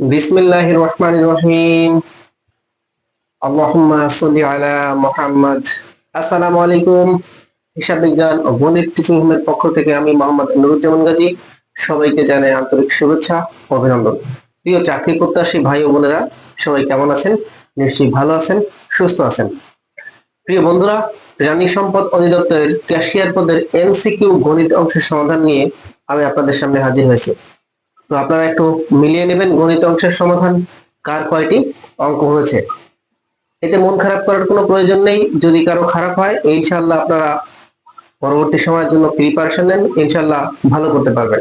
বিসমিল্লাহির রহমানির রহিম। আল্লাহুম্মা সাল্লি আলা মুহাম্মদ। আসসালামু আলাইকুম। হিসাব বিজ্ঞান ও গণিত টিচিং হোমের পক্ষ থেকে আমি মোহাম্মদ নুরুজ্জামান গাজী। সবাইকে জানাই আন্তরিক শুভেচ্ছা অভিনন্দন। প্রিয় চাকরি প্রত্যাশী ভাই ও বোনেরা, সবাই কেমন আছেন? নিশ্চয়ই ভালো আছেন, সুস্থ আছেন। প্রিয় বন্ধুরা প্রাণী সম্পদ অধিদপ্তরের ক্যাশিয়ার পদের এমসিকিউ গণিত অংশের সমাধান নিয়ে আমি আপনাদের সামনে হাজির হয়েছি। তো আপনারা একটু মিলিয়ে নেবেন গণিত অংশের সমাধান, কার কয়টি অঙ্ক হয়েছে। এতে মন খারাপ করার কোনো প্রয়োজন নেই, যদি কারও খারাপ হয় ইনশাল্লাহ আপনারা পরবর্তী সময়ের জন্য প্রিপারেশন নেন ইনশাল্লাহ ভালো করতে পারবেন।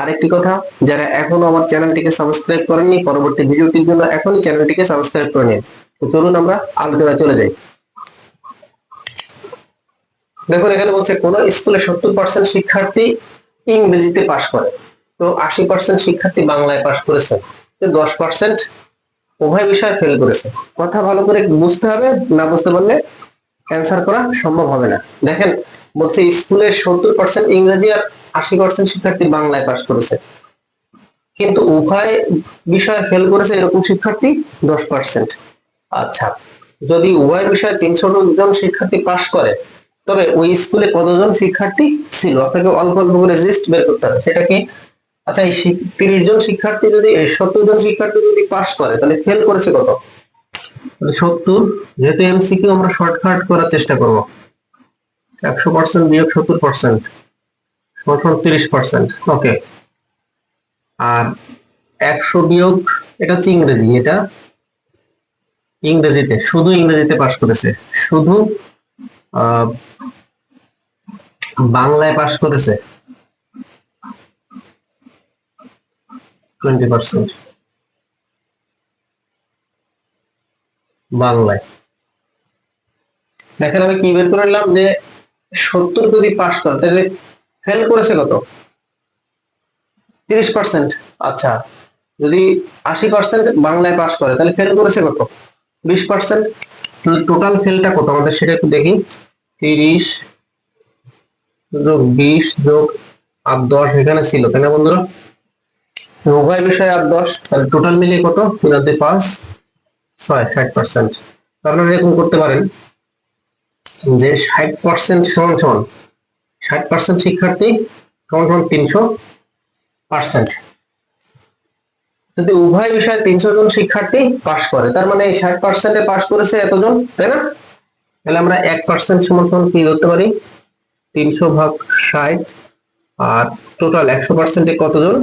আরেকটি কথা, যারা এখনও আমার চ্যানেলটিকে সাবস্ক্রাইব করেননি, পরবর্তী ভিডিওটির জন্য এখনই চ্যানেলটিকে সাবস্ক্রাইব করে নিন। তো চলুন আমরা আলোচনায় চলে যাই। দেখুন, এখানে বলছে, কোন স্কুলে সত্তর পার্সেন্ট শিক্ষার্থী ইংরেজিতে পাশ করে। তো আশি পার্সেন্ট শিক্ষার্থী বাংলায় পাশ করেছে। দশ পার্সেন্ট উভয় বিষয়ে ফেল করেছে। কথা ভালো করে বুঝতে হবে, না বুঝতে পারলে অ্যান্সার করা সম্ভব হবে না। দেখেন, বলছে স্কুলের সত্তর পার্সেন্ট ইংরেজি আর আশি পার্সেন্ট শিক্ষার্থী বাংলায় পাশ করেছে। কিন্তু উভয় বিষয়ে ফেল করেছে এরকম শিক্ষার্থী দশ পার্সেন্ট আচ্ছা যদি উভয় বিষয়ে তিনশো জন শিক্ষার্থী পাশ করে, তবে ওই স্কুলে কতজন শিক্ষার্থী ছিল? আপনাকে অল্প অল্প করে লিস্ট বের করতে হবে। সেটা কি আচ্ছা এই তিরিশ জন শিক্ষার্থী যদি সত্তর জন শিক্ষার্থী যদি পাশ করে, তাহলে ফেল করেছে কত? সত্তর, যেহেতু এমসিকিউ আমরা শর্টকাট করার চেষ্টা করব। একশো পার্সেন্ট বিয়োগ সত্তর পার্সেন্ট তিরিশ পার্সেন্ট ওকে আর একশো বিয়োগ, এটা হচ্ছে ইংরেজি, এটা ইংরেজিতে, শুধু ইংরেজিতে পাশ করেছে, শুধু বাংলায় পাশ করেছে। টোয়েন্টি পার্সেন্ট বাংলায়। দেখেন আমি কি বের করে নিলাম যে সত্তর যদি পাস করে, তাহলে ফেল করেছে কত? তিরিশ পার্সেন্ট আচ্ছা যদি আশি পার্সেন্ট বাংলায় পাস করে, তাহলে ফেল করেছে কত? বিশ পার্সেন্ট টোটাল ফেলটা কত? আমাদের সেটা একটু দেখি। তিরিশ যোগ বিশ যোগ আর দশ, এখানে ছিল, তাই না বন্ধুরা? উভয় বিষয়ে আর দশ, তাহলে টোটাল মিলিয়ে কত? তিন পাঁচ, ছয়, ষাট পার্সেন্ট আপনারা এরকম করতে পারেন যে ষাট পার্সেন্ট সমান সমান, ষাট পার্সেন্ট শিক্ষার্থী সমান সমান তিনশো পার্সেন্ট যদি উভয় বিষয়ে তিনশো জন শিক্ষার্থী পাশ করে, তার মানে ষাট পার্সেন্টে পাশ করেছে এতজন, তাই না? তাহলে আমরা এক পার্সেন্ট সমান সমান কি ধরতে পারি? তিনশো ভাগ ষাট, আর টোটাল একশো পার্সেন্টে কতজন?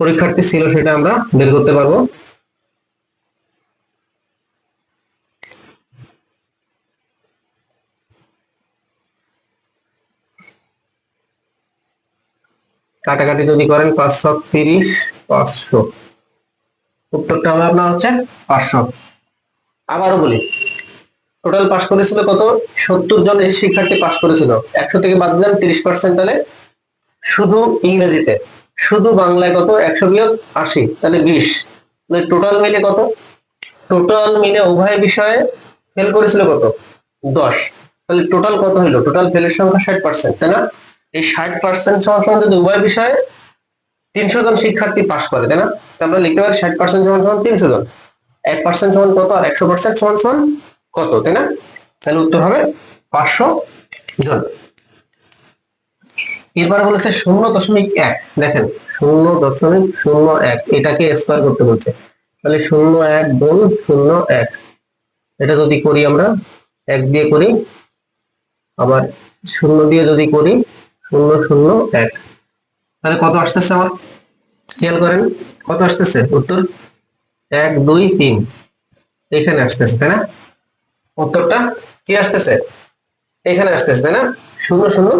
পরীক্ষার্থী ছিল সেটা আমরা বের করতে পারব। কাটাকাটি যদি করেন পাঁচশো তিরিশ, পাঁচশো। উত্তরটা হবে আপনার হচ্ছে পাঁচশো। আবারও বলি টোটাল পাস করেছিল কত? সত্তর জন শিক্ষার্থী পাস করেছিল। একশো থেকে বাদ দিলাম, তিরিশ পার্সেন্ট তাহলে শুধু ইংরেজিতে। শুধু বাংলায় কত? একশো বিয়োগ আশি, তাহলে বিশ। টোটাল মিলে কত? টোটাল মিলে উভয় বিষয়ে ফেল করেছিল কত? দশ। তাহলে টোটাল কত হইল টোটাল ফেলের সংখ্যা ষাট পার্সেন্ট তাই না? এই ষাট পার্সেন্ট সমান যদি উভয় বিষয়ে তিনশো জন শিক্ষার্থী পাস করে, তাই না? আমরা লিখতে পারি ষাট পার্সেন্ট সমান সমান তিনশো জন। এক পার্সেন্ট সমান কত আর একশো পার্সেন্ট সমান সমান কত, তাই না? তাহলে উত্তর হবে পাঁচশো জন। এরপরে বলেছে শূন্য দশমিক এক। দেখেন, শূন্য দশমিক শূন্য এক, এটাকে স্কোয়ার করতে বলছে। তাহলে শূন্য এক গুণ শূন্য এক। এটা যদি করি আমরা, এক দিয়ে করি, আবার শূন্য দিয়ে যদি করি, শূন্য শূন্য এক। তাহলে কত আসতেছে আমার খেয়াল করেন, কত আসতেছে? উত্তর? এক, দুই, তিন। এখানে আসতেছে, তাই না? উত্তরটা কি আসতেছে? এখানে আসতেছে, তাই না? শূন্য শূন্য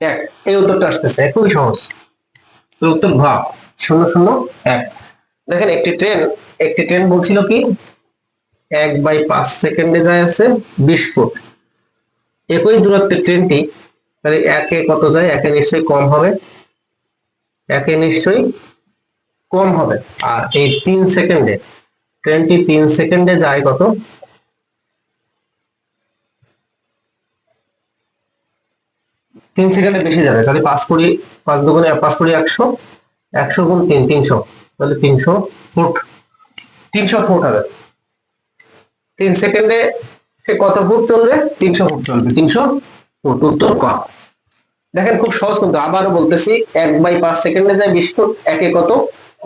এক এই উত্তরটা আসতেছে, খুবই সহজ। উত্তর ভ শূন্য শূন্য, এক। দেখেন, একটি ট্রেন একটি ট্রেন বলছিল কি? এক বাই পাঁচ সেকেন্ডে যায় আছে বিশ ফুট। একই দূরত্বের ট্রেনটি তাহলে একে কত যায়? একে নিশ্চয়ই কম হবে। একে নিশ্চয়ই কম হবে। আর এই তিন সেকেন্ডে ট্রেনটি তিন সেকেন্ডে যায় কত? তিন সেকেন্ডে বেশি যাবে। তাহলে পাঁচ কুড়ি, পাঁচ দুগুণে, পাঁচ কুড়ি একশো একশো গুণ তিন, তিনশো। তাহলে তিনশো ফুট। তিনশো ফুট হবে। তিন সেকেন্ডে সে কত ফুট চলবে? তিনশো ফুট চলবে। তিনশো ফুট উত্তর ক। দেখেন খুব সহজ কিন্তু আবারও বলতেছি, এক বাই পাঁচ সেকেন্ডে যায় বিশ ফুট, একে কত?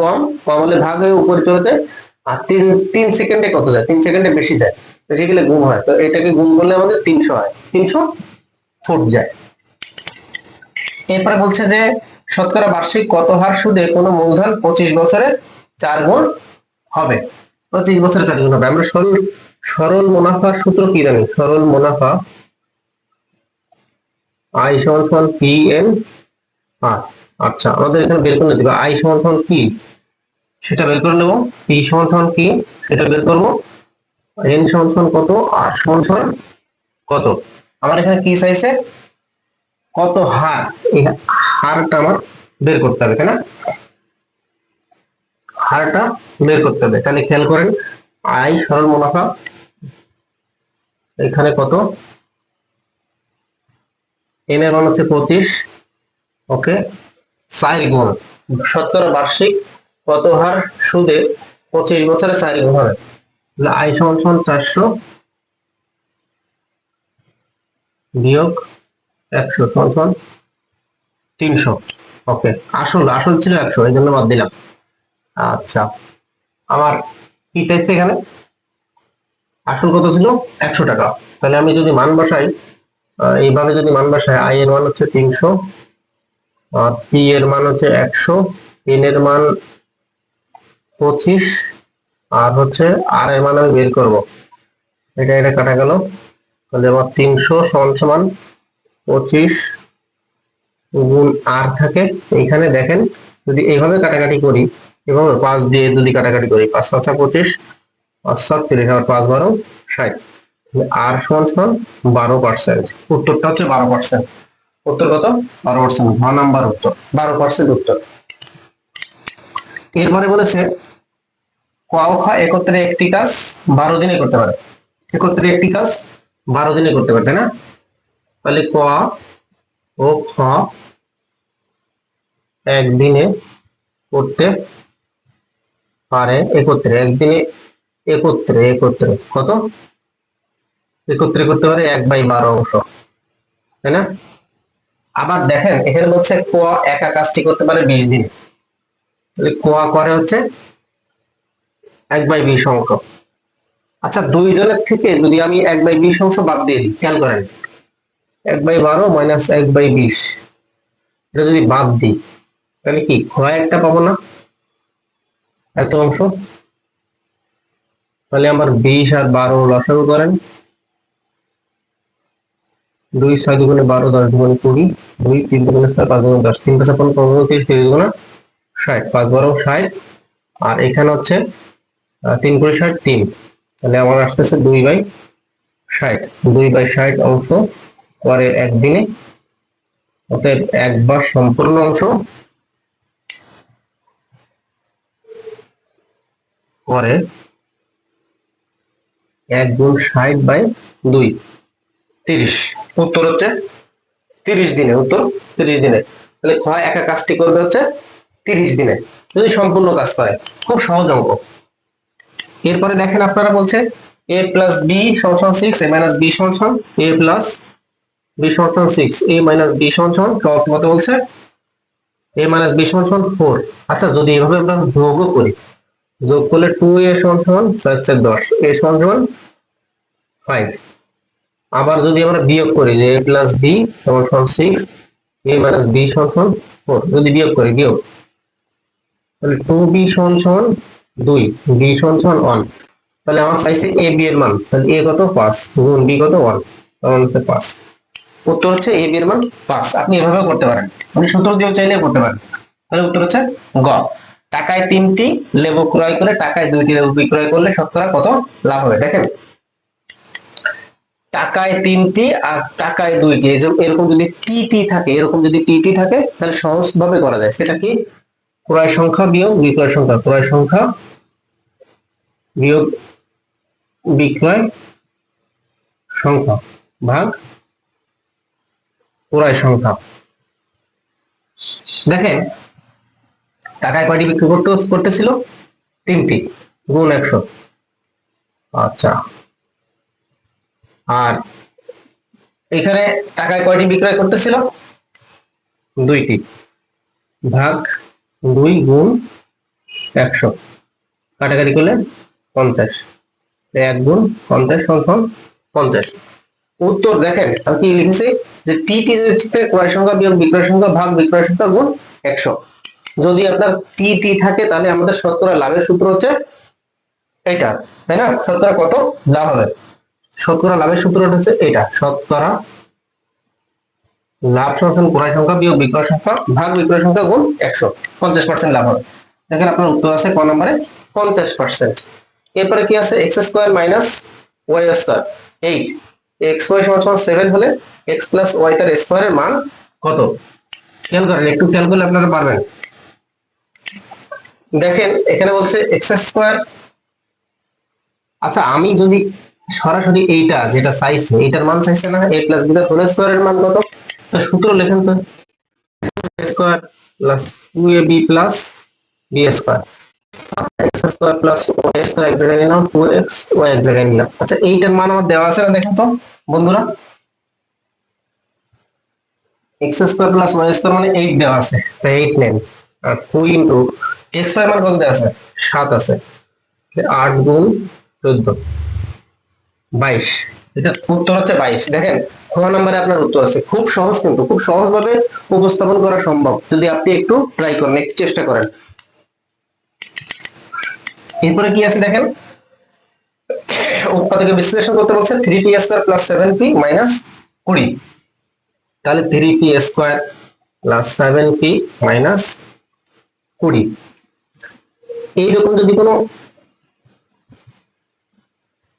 কম। কম হলে ভাগ হয়ে উপরে চলে যায়। আর তিন তিন সেকেন্ডে কত যায়? তিন সেকেন্ডে বেশি যায়। বেশি গেলে গুণ হয়। তো এটাকে গুণ করলে আমাদের তিনশো হয়। তিনশো ফুট যায়। এরপরে বলছে যে, শতকরা বার্ষিক কত হার সুদে কোনো মূলধন পঁচিশ বছরে চার গুণ হবে? পঁচিশ বছরে চার গুণ হবে। আমরা সরল সরল মুনাফার সূত্র কি জানি? সরল মুনাফা আই সমান পি এন আর। আচ্ছা আমাদের এখানে বের করে দিবে। আই সমান কি? সেটা বের করে নেব। পি সমান কি? সেটা বের করব। এন সমান কত? আর সমান সমান কত? আমার এখানে কি চাইছে? কত হার? এই হারটা আমার বের করতে হবে, তাই না? হারটা বের করতে হবে। তাহলে খেয়াল করেন আই সরল মুনাফা, এখানে কত? এন এর মান হচ্ছে পঁচিশ, ওকে? চার গুণ। শতকরা বার্ষিক কত হার? সুদে পঁচিশ বছরে চার গুণ হবে। আই সমান সমান চারশো বিয়োগ একশো সমান তিনশো। ওকে, আসল আসল ছিল একশো, এই জন্য বাদ দিলাম। আচ্ছা আমার কি চাইছে এখানে। আসল কত ছিল? একশো টাকা। তাহলে আমি যদি মান বসাই এইভাবে যদি মান বসাই, আই এর মান হচ্ছে তিনশো, আর পি এর মান হচ্ছে একশো, এন এর মান পঁচিশ, আর হচ্ছে আর এর মান আমি বের করব। এটা এটা কাটা গেল। তাহলে আমার তিনশো সমান সমান পঁচিশ গুণ আর থাকে। এইখানে দেখেন, যদি এইভাবে কাটাকাটি করি এভাবে পাঁচ দিয়ে যদি কাটাকাটি করি, পাঁচ পাঁচা পঁচিশ, পাঁচ সাত তিরিশ, আবার পাঁচ বারো ষাট। আর সমান সমান বারো পার্সেন্ট উত্তরটা হচ্ছে বারো পার্সেন্ট উত্তর কত? বারো পার্সেন্ট ছ নাম্বার উত্তর। বারো পার্সেন্ট উত্তর। এরপরে বলেছে, ক ও খ একত্রে একটি কাজ, বারো দিনে করতে পারে। একত্রে একটি কাজ, বারো দিনে করতে পারে, তাই না? তাহলে ক ও খ একদিনে করতে পারে একত্রে, একদিনে একত্রে একত্রে। কত? একত্রে করতে পারে এক বাই বারো অংশ। তাই না? আবার দেখেন, এখানে হচ্ছে ক একা কাজটি করতে পারে বিশ দিনে। তাহলে ক করে হচ্ছে এক বাই বিশ অংশ। আচ্ছা দুইজনের থেকে যদি আমি এক বাই বিশ অংশ বাদ দিয়ে দিই, খেয়াল করেন। এক বাই বারো মাইনাস এক বাই বিশ। এটা যদি বাদ দিই, তাহলে কি? ক্ষয় একটা পাবো না? এত অংশ? তাহলে আমার বিশ আর বারো লসাগু করেন। দুই ছয় দুগুণে বারো, দশ দুগুণে কুড়ি, দুই তিন দুগুণে ছয়, পাঁচ দুগুণে দশ, তিন পাঁচ পনেরো, তিরিশ তিরিশ দুগুণে ষাট, পাঁচ বারো ষাট। আর এখানে হচ্ছে তিন কুড়ি ষাট, তিন। তাহলে আমার আসতেছে দুই বাই ষাট। দুই বাই ষাট অংশ পরে একদিনে অতএব একবার সম্পূর্ণ অংশ পরে এক গুণ ষাট বাই দুই, তিরিশ। উত্তর হচ্ছে তিরিশ দিনে, উত্তর তিরিশ দিনে। তাহলে ক্ষয় একা কাজটি করবে হচ্ছে তিরিশ দিনে। যদি সম্পূর্ণ কাজ করে, খুব সহজ অঙ্ক। এরপরে দেখেন আপনারা বলছে এ প্লাস বি সমান সিক্স এ মাইনাস বি সমান এ প্লাস বি সমান সিক্স এ মাইনাস বি সমান কত বলছে এ মাইনাস বি সমান ফোর আচ্ছা যদি এভাবে আমরা যোগও করি, যোগ করলে টু এ সমান সমান চার দশ এ সমান সমান ফাইভ আবার যদি আমরা বিয়োগ করি যে এ প্লাস বি সমান সমান সিক্স এ মাইনাস বি সমান সমান ফোর যদি বিয়োগ করি, বিয়োগ। তাহলে টু বি সমান সমান দুই বি সমান সমান ওয়ান তাহলে আমার চাইছে এ বি এর মান, তাহলে এ কত? পাঁচ। গুণ বি কত? ওয়ান হচ্ছে পাঁচ। উত্তর হচ্ছে এ বি এর মান পাঁচ। আপনি এভাবেও করতে পারেন। আপনি সূত্র দিয়েও চাইলে করতে পারেন। তাহলে উত্তর হচ্ছে গ। টাকায় তিনটি লেবু ক্রয় করে টাকায় দুইটি লেবু বিক্রয় করলে শতকরা কত লাভ হবে? দেখেন। টাকায় তিনটি আর টাকায় দুইটি এরকম যদি টি টি থাকে, এরকম যদি টি টি থাকে, তাহলে সহজ ভাবে করা যায়। সেটা কি? ক্রয় সংখ্যা বিয়োগ বিক্রয় সংখ্যা। ক্রয় সংখ্যা বিয়োগ বিক্রয় সংখ্যা ভাগ ক্রয় সংখ্যা। দেখেন, টাকায় কয়টি বিক্রি করতে, করতেছিল? তিনটি, গুণ একশো। আচ্ছা। আর এখানে টাকায় কয়টি বিক্রয় করতেছিল? দুইটি। ভাগ দুই গুণ একশো। কাটাকাটি করলে পঞ্চাশ। এক গুণ পঞ্চাশ সমান পঞ্চাশ। উত্তর দেখেন, আমি কি লিখেছি? যে টি টি ঠিক থাকে ক্রয় সংখ্যা বিয়োগ বিক্রয় সংখ্যা ভাগ বিক্রয় সংখ্যা গুণ একশো। যদি আপনার টি টি থাকে, তাহলে আমাদের শতকরা লাভের সূত্র হচ্ছে এটা, তাই না? শতকরা কত? লাভ হবে। শতকরা লাভের সূত্রটা হচ্ছে এটা। শতকরা লাভ সমান ক্রয় সংখ্যা বিয়োগ বিক্রয় সংখ্যা ভাগ বিক্রয় সংখ্যা গুণ একশো। পঞ্চাশ পার্সেন্ট লাভ হবে। দেখেন আপনার উত্তর আছে ক নম্বরে, পঞ্চাশ পার্সেন্ট এরপরে কি আছে? X square minus Y square. Eight. X Y সমান সমান সেভেন হলে এক্স প্লাস ওয়াই তার স্কোয়ারের মান কত? খেয়াল করেন, একটু খেয়াল করলে আপনারা পারবেন। দেখেন, এখানে বলছে এক্স স্কোয়ার আচ্ছা আমি যদি সরাসরি এইটা, যেটা চাইছে এইটার মান চাইছে না এ প্লাস বি হোল স্কোয়ারের মান কত? তো সূত্র লেখেন তো square plus two A B plus B square X square plus Y square এক জায়গায় নিলাম। আচ্ছা এইটার মান আমার দেওয়া আছে না, দেখেন তো, বন্ধুরা। X square plus Y square মানে এইট দেওয়া আছে এইট নেন। আর টু ইন্টু এক্স ওয়াই মান কত আছে? সাত আছে। আট গুণ চোদ্দ, বাইশ। এটা উত্তর হচ্ছে বাইশ। দেখেন, খ নম্বরে আপনার উত্তর আছে। খুব সহজ কিন্তু, খুব সহজভাবে উপস্থাপন করা সম্ভব। যদি আপনি একটু ট্রাই করেন, একটু চেষ্টা করেন। এরপরে কি আছে দেখেন? উৎপাদকে বিশ্লেষণ করতে বলছে three P square plus seven P minus কুড়ি। তাহলে three P square plus seven P minus কুড়ি। এইরকম যদি কোনো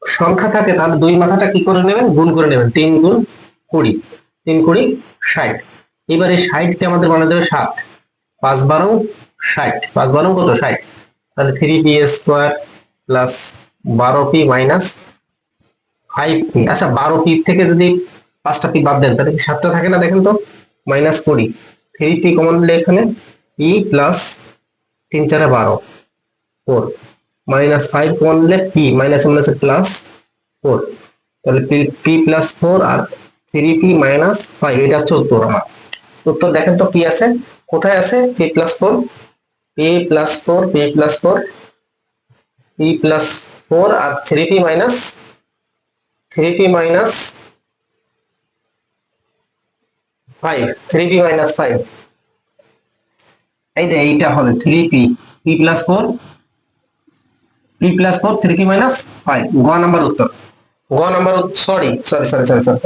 সংখ্যা থাকে, তাহলে দুই মাথাটা কি করে নেবেন? গুণ করে নেবেন। তিন গুণ কুড়ি। তিন কুড়ি ষাট। এবার এই ষাটকে আমাদের বানাতে হবে সাত। পাঁচ বারো ষাট। পাঁচ বারো কত? ষাট। তাহলে থ্রি পি স্কোয়ার প্লাস বারো পি মাইনাস ফাইভ পি আচ্ছা বারো পি থেকে যদি পাঁচটা পি বাদ দেন? তাহলে কি সাতটা থাকে না? দেখেন তো মাইনাস কুড়ি। থ্রি পি কমন নিলে এখানে পি প্লাস তিন চারে বারো ফোর মাইনাস ফাইভ কমন নিলে P minus minus plus four তাহলে পি প্লাস ফোর আর থ্রি পি মাইনাস ফাইভ এটা হচ্ছে উত্তর আমার। উত্তর দেখেন তো কি আছে? কোথায় আছে? P plus four P plus four P plus four P plus four আর three P minus three P minus five three P minus five এই যে এইটা হবে three P P plus four P plus four three P minus five গ number উত্তর। গ number sorry sorry sorry sorry sorry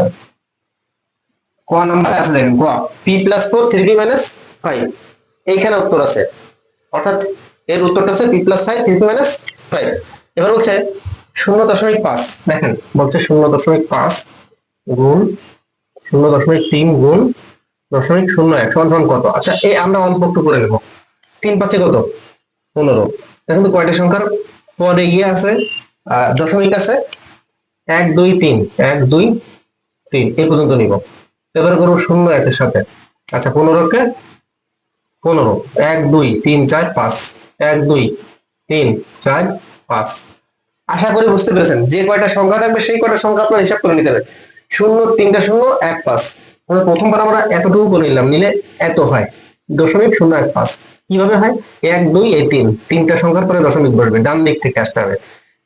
number আছে দেখেন plus four three P minus five এইখানে উত্তর আছে। অর্থাৎ এর উত্তরটা হচ্ছে P plus five three P minus five এবার বলছে শূন্য দশমিক পাঁচ। দেখেন, বলছে শূন্য দশমিক পাঁচ গুণ শূন্য দশমিক তিন গুণ দশমিক শূন্য এক, সমান কত? আচ্ছা এই আমরা অল্প একটু করে নেব। তিন পাঁচে কত? পনেরো। এখন তো কয়টা সংখ্যার পরে গিয়ে আছে দশমিক আছে। এক, দুই, তিন। এক, দুই, তিন। এই পর্যন্ত নিব। এবার করব শূন্য একের সাথে। আচ্ছা পনেরোকে পনেরো। এক, দুই, তিন, চার, পাঁচ। এক, দুই, তিন, চার, পাঁচ। আশা করি বুঝতে পেরেছেন। যে কয়টা সংখ্যা থাকবে, সেই কয়টা সংখ্যা আপনার হিসাব করে নিতে হবে। শূন্য, তিনটা শূন্য, এক, পাঁচ। প্রথমবার আমরা এতটুকু করে নিলাম, নিলে এত হয়। দশমিক শূন্য এক পাঁচ। কীভাবে হয়? এক, দুই, এই তিন। তিনটা সংখ্যার পরে দশমিক বসবে, ডান দিক থেকে আসতে হবে।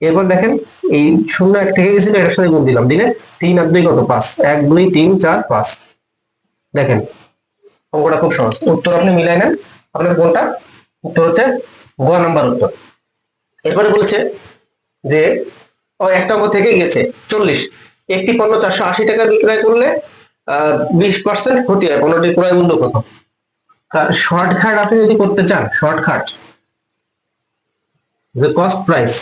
এরপর দেখেন, এই শূন্য এক থেকে গেছিল, এটার সাথে গুণ দিলাম। দিলে তিন আর দুই কত? পাঁচ। এক, দুই, তিন, চার, পাঁচ। দেখেন, অঙ্কটা খুব সহজ। উত্তর আপনি মিলাই নেন। আপনার কোনটা? উত্তর হচ্ছে গ নাম্বার উত্তর। এরপরে বলছে যে, ও একটা অঙ্ক থেকে গেছে, চল্লিশ। একটি পণ্য চারশো আশি টাকা বিক্রয় করলে বিশ পার্সেন্ট ক্ষতি হয় পণ্যটির ক্রয় মূল্য কত শর্টকাট আপনি যদি করতে চান শর্টকাট যে কস্ট প্রাইস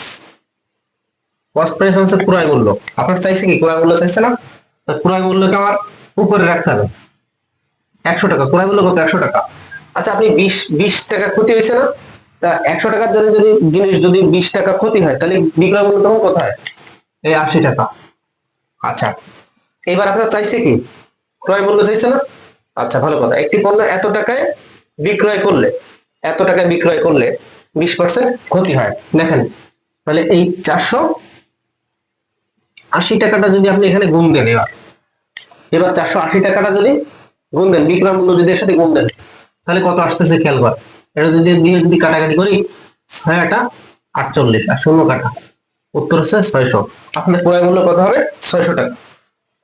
কস্ট প্রাইস হচ্ছে ক্রয় মূল্য। আপনার চাইছে কি, ক্রয় মূল্য চাইছে না? তো ক্রয় মূল্যকে আমার উপরে রাখতে হবে। একশো টাকা, ক্রয় মূল্য কত একশো টাকা। আচ্ছা আপনি বিশ বিশ টাকা ক্ষতি হয়েছে না? তা একশো টাকার জন্য যদি জিনিস যদি বিশ টাকা ক্ষতি হয়, তাহলে বিক্রয় মূল্য তখন কোথায়? এই আশি টাকা। আচ্ছা এবার আপনার চাইছে কি? ক্রয় মূল্য চাইছে না আচ্ছা ভালো কথা। একটি পণ্য এত টাকায় বিক্রয় করলে, এত টাকায় বিক্রয় করলে বিশ পার্সেন্ট ক্ষতি হয়। দেখেন, তাহলে এই চারশো আশি টাকাটা যদি আপনি এখানে গুণ দেন এবার। এবার চারশো আশি টাকাটা যদি গুণ দেন, বিক্রয় মূল্য যদি এর সাথে গুণ দেন, তাহলে কত আসতেছে খেয়াল কর। এটা যদি দিয়ে যদি কাটাকাটি করি, ছয় আটা আটচল্লিশ, আর শূন্য কাটা। উত্তর হচ্ছে ছয়শো। আপনার ক্রয় মূল্য কত হবে? ছয়শো টাকা।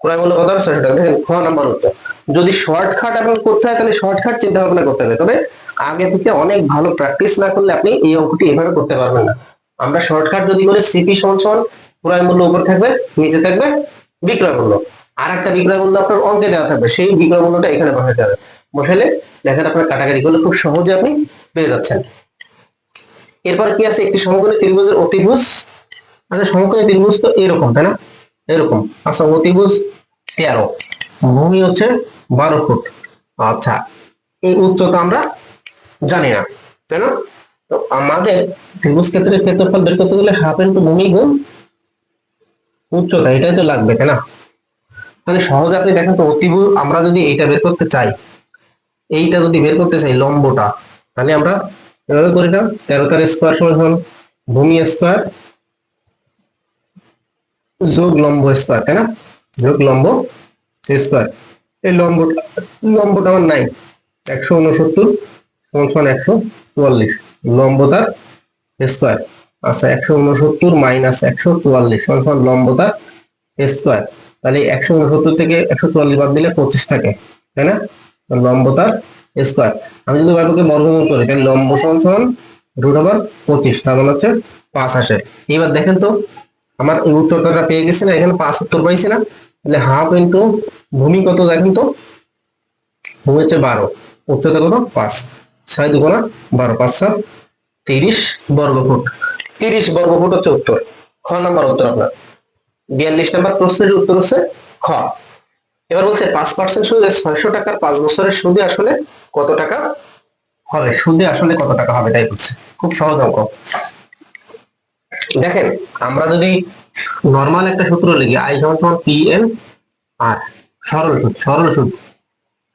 ক্রয় মূল্য কত টাকা দেখেন, খ নাম্বার উত্তর। যদি শর্টকাট আপনার করতে হয় তাহলে শর্টকাট চিন্তা ভাবনা করতে হবে। তবে আগে থেকে অনেক ভালো প্র্যাকটিস না করলে আপনি এই অঙ্কটি এভাবে করতে পারবেন না। আমরা শর্টকাট যদি সিপি সমান সমান মূল্য থাকবে, নিচে থাকবে, বিক্রয় মূল্য। আর একটা বিক্রয় মূল্য আপনার অঙ্কে দেওয়া থাকবে, সেই বিক্রয় মূল্যটা এখানে বসাতে হবে। বসালে দেখেন আপনার কাটাকাটি করলে খুব সহজে আপনি পেয়ে যাচ্ছেন। এরপর কি আছে? একটি সমকোণী ত্রিভুজের অতিভুজ। আচ্ছা সমকোণী ত্রিভুজ তো এরকম, তাই না? এরকম। আচ্ছা অতিভুজ তেরো। ভূমি হচ্ছে বারো ফুট। আচ্ছা এই উচ্চতা আমরা জানি না, তাই না? তো আমাদের ত্রিভুজ ক্ষেত্রের ক্ষেত্রফল বের করতে গেলে হাফ ইন্টু ভূমি গুণ উচ্চতা, এটাই তো লাগবে, তাই না? তাহলে সহজে আপনি দেখেন তো, অতিভুজ আমরা যদি এইটা বের করতে চাই, এইটা যদি বের করতে চাই লম্বটা, তাহলে আমরা এভাবে করি না। তেরো তার স্কোয়ার সমান ভূমি স্কোয়ার যোগ লম্ব স্কোয়ার তাই না? যোগ লম্ব স্কোয়ার এই লম্ব লম্বটা আমার নাই। একশো উনসত্তর সমান একশো চুয়াল্লিশ। লম্ব তার স্কোয়ার আচ্ছা একশো উনসত্তর মাইনাস একশো চুয়াল্লিশ সমান সমান লম্ব তার স্কোয়ার তাহলে একশো উনসত্তর থেকে একশো চুয়াল্লিশ বাদ দিলে পঁচিশ থাকে, তাই না? লম্ব তার স্কোয়ার আমি যদি বারোকে বর্গমূল করি, তাহলে লম্ব সমান সমান রুট ওভার পঁচিশ, তার মানে হচ্ছে পাঁচ আসে। এবার দেখেন তো আমার উচ্চতাটা পেয়ে গেছি না, এখানে পাঁচ উত্তর পাইছি না। তাহলে হাফ ইন্টু ভূমি কত দেখেন তো ভূমি হচ্ছে বারো। উচ্চতা কত? পাঁচ। ছয় দুগুণা বারো, পাঁচ সাত, তিরিশ বর্গ ফুট তিরিশ বর্গ ফুট হচ্ছে উত্তর। খ নাম্বার উত্তর আপনার। বিয়াল্লিশ নাম্বার প্রশ্নের উত্তর হচ্ছে খ। এবার বলছে পাঁচ পার্সেন্ট সুদে ছয়শো টাকার পাঁচ বছরের সুদে আসলে কত টাকা হবে? সুদে আসলে কত টাকা হবে? তাই বলছে। খুব সহজ অঙ্ক। দেখেন, আমরা যদি নর্মাল একটা সূত্র লিখি আই সমান সমান পি এন আর সরল সুদ সরল সুদ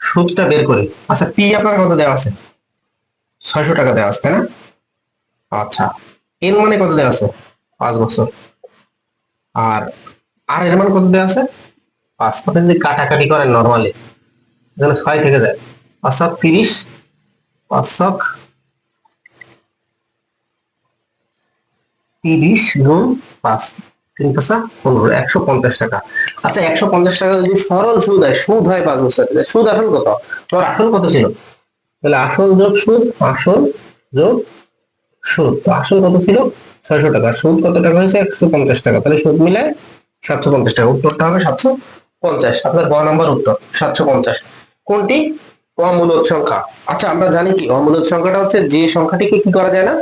সুদটা বের করি। আচ্ছা পি আপনার কত দেওয়া আছে? ছয়শো টাকা দেওয়া আছে, তাই না? আচ্ছা এন মানে কত দেওয়া আছে? পাঁচ বছর। আর আর এর মানে কত দেওয়া আছে? পাঁচ। আপনি যদি কাটাকাটি করেন নর্মালি এখানে ছয় থেকে যায়। পাঁচ সাত তিরিশ, পাঁচ ছক তিরিশ গুণ পাঁচ। তিন পাঁচা পনেরো, একশো পঞ্চাশ টাকা। আচ্ছা একশো পঞ্চাশ টাকা যদি সরল সুদ হয় সুদ হয় পাঁচ বছর সুদ আসল কত? তোর আসল কত ছিল? তাহলে আসল যোগ সুদ, আসল যোগ সুদ। তো আসল কত ছিল? ছয়শো টাকা। সুদ কত টাকা হয়েছে? একশো পঞ্চাশ টাকা। তাহলে সুদ মিলায় সাতশো পঞ্চাশ টাকা। উত্তরটা হবে সাতশো পঞ্চাশ। আপনার গ নম্বর উত্তর, সাতশো পঞ্চাশ। কোনটি? অমূলদ সংখ্যা। আচ্ছা আমরা জানি কি? অমূলদ সংখ্যাটা হচ্ছে যে সংখ্যাটিকে কি করা যায় না?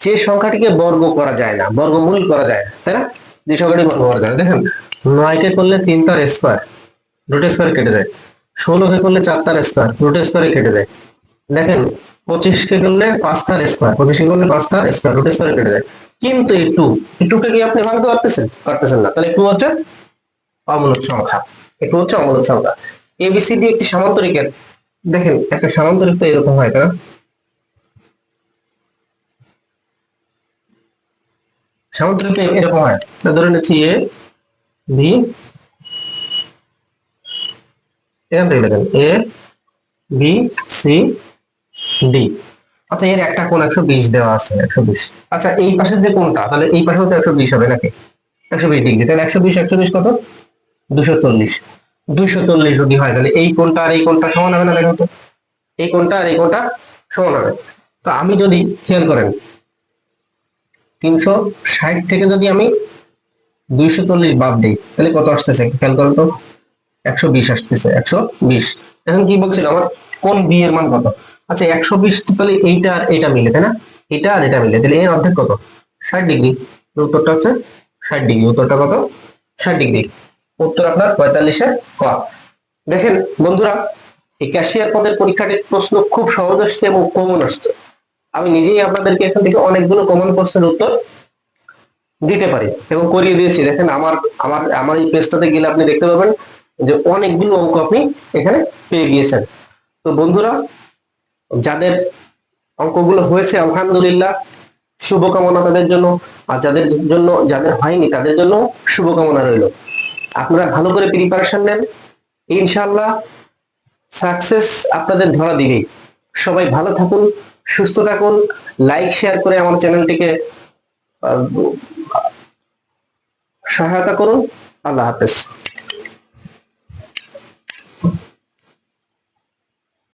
যে সংখ্যাটিকে বর্গ করা যায় না, বর্গমূল করা যায় না, তাই না? যে সংখ্যাটি বর্গ করা যায় না, দেখেন, নয়কে করলে তিন তার স্কোয়ার রুট স্কোয়ার কেটে যায়। ষোলোকে করলে চার তার স্কোয়ার রুট স্কোয়ারে কেটে যায়। দেখেন, পঁচিশকে করলে পাঁচ তার স্কোয়ার পঁচিশকে করলে পাঁচ তার স্কোয়ার রুট স্কোয়ারে কেটে যায়। কিন্তু এই টু এই টুকে কি আপনি ভাঙতে পারতেছেন? পারতেছেন না। তাহলে টু হচ্ছে অমূলক সংখ্যা। একটু হচ্ছে অমূলক সংখ্যা। এবিসিডি একটি সামান্তরিকের, দেখেন, একটা সামান্তরিক তো এরকম হয় তাই না সামান্তরিক এরকম হয় ধরে নিচ্ছি এ বি এখান থেকে লেখেন এ বি সি ডি আচ্ছা এর একটা কোণ একশো বিশ দেওয়া আছে একশো বিশ। আচ্ছা এই পাশের যে কোণটা তাহলে এই পাশেও তো একশো বিশ হবে নাকি? একশো বিশ ডিগ্রি। তাহলে একশো বিশ একশো বিশ কত? দুশো চল্লিশ। দুশো চল্লিশ যদি হয় তাহলে এই কোণটা আর এই কোণটা সমান হবে না দেখো তো এই কোণটা আর এই কোণটা সমান হবে। তো আমি যদি খেয়াল করেন তিনশো ষাট থেকে যদি আমি দুইশো চল্লিশ বাদ দিই, তাহলে কত আসতেছে? খেয়াল করেন তো। একশো বিশ আসতেছে, একশো বিশ। এখন কি বলছিল আমার? কোন বি এর মান কত? আচ্ছা একশো বিশ তাহলে এইটা আর এটা মিলে, তাই না? এটা আর এটা মিলে, তাহলে এর অর্ধেক কত? ষাট ডিগ্রি। উত্তরটা হচ্ছে ষাট ডিগ্রি। উত্তরটা কত? ষাট ডিগ্রি। উত্তর আপনার পঁয়তাল্লিশের ক। দেখেন, বন্ধুরা, এই ক্যাশিয়ার পদের পরীক্ষাটির প্রশ্ন খুব সহজ আসছে এবং কমন আসছে। আমি নিজেই আপনাদেরকে এখান থেকে অনেকগুলো কমন প্রশ্নের উত্তর দিতে পারি এবং করিয়ে দিয়েছি। দেখেন আমার আমার আমার এই পেজটাতে গেলে আপনি দেখতে পাবেন যে অনেকগুলো অঙ্ক আপনি এখানে পেয়ে গিয়েছেন। তো বন্ধুরা, যাদের অঙ্কগুলো হয়েছে, আলহামদুলিল্লাহ, শুভকামনা তাদের জন্য। আর যাদের জন্য, যাদের হয়নি, তাদের জন্য শুভকামনা রইল। আপনারা ভালো করে প্রিপারেশন নেন। ইনশাআল্লাহ সাকসেস আপনাদের ধরা দিবেই। সবাই ভালো থাকুন। সুস্থ থাকুন লাইক শেয়ার করে আমার চ্যানেলটিকে সহায়তা করুন। আল্লাহ হাফেজ।